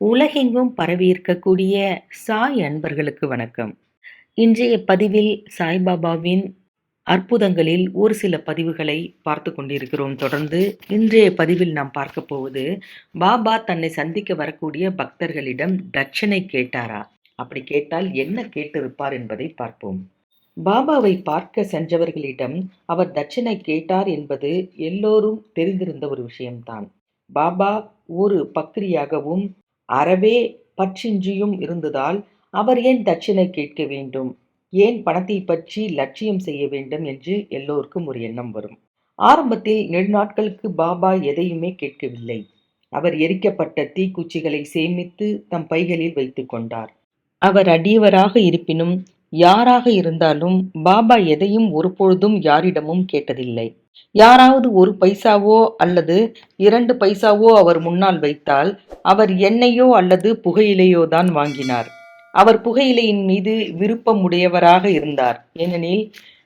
உலகெங்கும் பரவியிருக்கக்கூடிய சாய் அன்பர்களுக்கு வணக்கம். இன்றைய பதிவில் சாய்பாபாவின் அற்புதங்களில் ஒரு சில பதிவுகளை பார்த்து கொண்டிருக்கிறோம். தொடர்ந்து இன்றைய பதிவில் நாம் பார்க்க போவது பாபா தன்னை சந்திக்க வரக்கூடிய பக்தர்களிடம் தட்சணை கேட்டாரா? அப்படி கேட்டால் என்ன கேட்டிருப்பார் என்பதை பார்ப்போம். பாபாவை பார்க்க சென்றவர்களிடம் அவர் தட்சணை கேட்டார் என்பது எல்லோரும் தெரிந்திருந்த ஒரு விஷயம்தான். பாபா ஒரு பக்ரியாகவும் அறவே பற்றின்றியும் இருந்ததால் அவர் ஏன் தட்சிணை கேட்க வேண்டும்? ஏன் பணத்தை பற்றி லட்சியம் செய்ய வேண்டும் என்று எல்லோருக்கும் ஒரு எண்ணம் வரும். ஆரம்பத்தில் நெடுநாட்களுக்கு பாபா எதையுமே கேட்கவில்லை. அவர் எரிக்கப்பட்ட தீக்குச்சிகளை சேமித்து தம் பைகளில் வைத்துக் கொண்டார். அவர் அடியவராக இருப்பினும் யாராக இருந்தாலும் பாபா எதையும் ஒருபொழுதும் யாரிடமும் கேட்டதில்லை. யாராவது ஒரு பைசாவோ அல்லது இரண்டு பைசாவோ அவர் முன்னால் வைத்தால் அவர் எண்ணெயோ அல்லது புகையிலையோ தான் வாங்கினார். அவர் புகையிலையின் மீது விருப்பம் உடையவராக இருந்தார். ஏனெனில்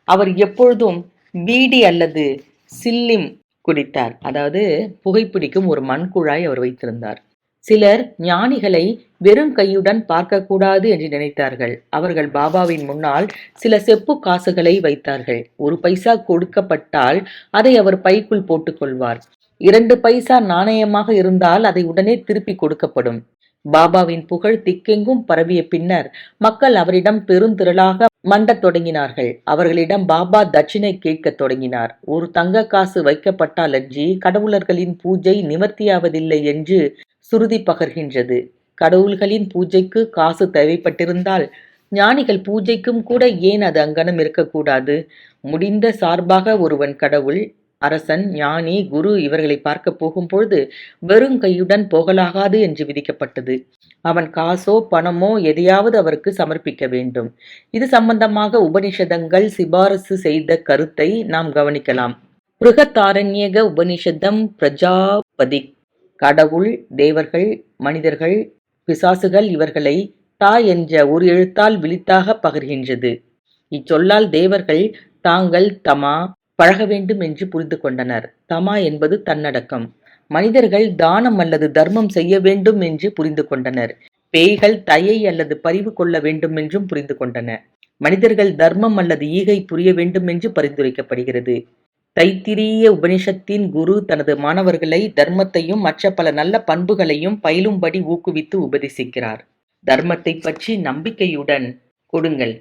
அவர் எப்பொழுதும் பீடி அல்லது சில்லிம் குடித்தார். அதாவது புகைப்பிடிக்கும் ஒரு மண்குழாய் அவர் வைத்திருந்தார். சிலர் ஞானிகளை வெறும் கையுடன் பார்க்கக்கூடாது என்று நினைத்தார்கள். அவர்கள் பாபாவின் முன்னால் சில செப்பு காசுகளை வைத்தார்கள். ஒரு பைசா கொடுக்கப்பட்டால் அதை அவர் பைக்குள் போட்டுக்கொள்வார். இரண்டு பைசா நாணயமாக இருந்தால் அதை உடனே திருப்பி கொடுக்கப்படும். பாபாவின் புகழ் திக்கெங்கும் பரவிய பின்னர் மக்கள் அவரிடம் பெருந்திரளாக மண்டத் தொடங்கினார்கள். அவர்களிடம் பாபா தட்சிணை கேட்கத் தொடங்கினார். ஒரு தங்க காசு வைக்கப்பட்டால் அன்றி கடவுளர்களின் பூஜை நிவர்த்தியாவதில்லை என்று சுருதி பகர்கின்றது. கடவுள்களின் பூஜைக்கு காசு தேவைப்பட்டிருந்தால் ஞானிகள் பூஜைக்கும் கூட ஏன் அது அங்கனம் இருக்கக்கூடாது? முடிந்த சார்பாக ஒருவன் கடவுள் அரசன் ஞானி குரு இவர்களை பார்க்க போகும்பொழுது வெறும் கையுடன் போகலாகாது என்று விதிக்கப்பட்டது. அவன் காசோ பணமோ எதையாவது அவருக்கு சமர்ப்பிக்க வேண்டும். இது சம்பந்தமாக உபனிஷதங்கள் சிபாரசு செய்த கருத்தை நாம் கவனிக்கலாம். பிருகத்தாரண்யக உபனிஷதம் பிரஜாபதி கடவுள் தேவர்கள் மனிதர்கள் பிசாசுகள் இவர்களை தா என்ற ஒரு எழுத்தால் விழித்தாக பகர்கின்றது. இச்சொல்லால் தேவர்கள் தாங்கள் தமா பழக வேண்டும் என்று புரிந்து கொண்டனர். தமா என்பது தன்னடக்கம். மனிதர்கள் தானம் அல்லது தர்மம் செய்ய வேண்டும் என்று புரிந்து கொண்டனர். பேய்கள் தயை அல்லது பரிவு கொள்ள வேண்டும் என்றும் புரிந்து கொண்டன. மனிதர்கள் தர்மம் அல்லது ஈகை புரிய வேண்டும் என்று பரிந்துரைக்கப்படுகிறது. தைத்திரிய உபனிஷத்தின் குரு தனது மாணவர்களை தர்மத்தையும் மற்ற பல நல்ல பண்புகளையும் பயிலும்படி ஊக்குவித்து உபதேசிக்கிறார். தர்மத்தை பற்றி நம்பிக்கையுடன் கொடுங்கள்.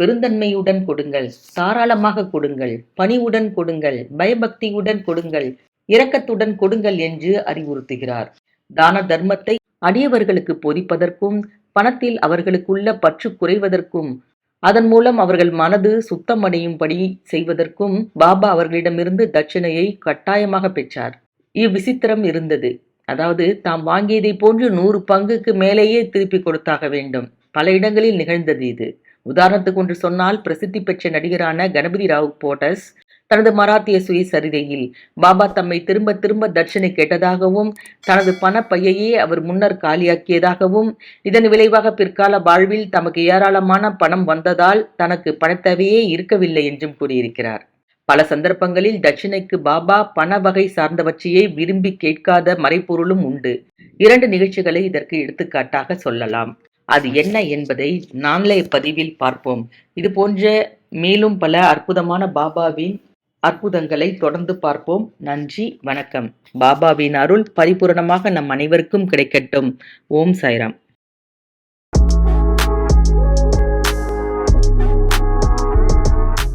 பெருந்தன்மையுடன் கொடுங்கள். தாராளமாக கொடுங்கள். பணிவுடன் கொடுங்கள். பயபக்தியுடன் கொடுங்கள். இரக்கத்துடன் கொடுங்கள் என்று அறிவுறுத்துகிறார். தான தர்மத்தை அடியவர்களுக்கு போதிப்பதற்கும் பணத்தில் அவர்களுக்குள்ள பற்று குறைவதற்கும் அதன் மூலம் அவர்கள் மனது சுத்தமடையும்படி செய்வதற்கும் பாபா அவர்களிடமிருந்து தட்சிணையை கட்டாயமாக பெற்றார். இவ்விசித்திரம் இருந்தது. அதாவது தாம் வாங்கியதை போன்று நூறு பங்குக்கு மேலேயே திருப்பி கொடுத்தாக வேண்டும். பல இடங்களில் நிகழ்ந்தது இது. உதாரணத்துக்கு ஒன்று சொன்னால் பிரசித்தி பெற்ற நடிகரான கணபதி ராவ் போட்டஸ் தனது மராத்திய சுயசரிதையில் பாபா தம்மை திரும்ப திரும்ப தட்சணை கேட்டதாகவும் தனது பணப்பையையே அவர் முன்னர் காலியாக்கியதாகவும் இதன் விளைவாக பிற்கால வாழ்வில் தமக்கு ஏராளமான பணம் வந்ததால் தனக்கு பணத்தேவையே இருக்கவில்லை என்றும் கூறியிருக்கிறார். பல சந்தர்ப்பங்களில் தட்சிணைக்கு பாபா பண வகை சார்ந்தவற்றையே விரும்பி கேட்காத மறைப்பொருளும் உண்டு. இரண்டு நிகழ்ச்சிகளை இதற்கு எடுத்துக்காட்டாக சொல்லலாம். அது என்ன என்பதை நாளைய பதிவில் பார்ப்போம். இது போன்ற மேலும் பல அற்புதமான பாபாவின் அற்புதங்களை தொடர்ந்து பார்ப்போம். நன்றி வணக்கம். பாபாவின் அருள் பரிபூரணமாக நம் அனைவருக்கும் கிடைக்கட்டும். ஓம் சாய்ராம்.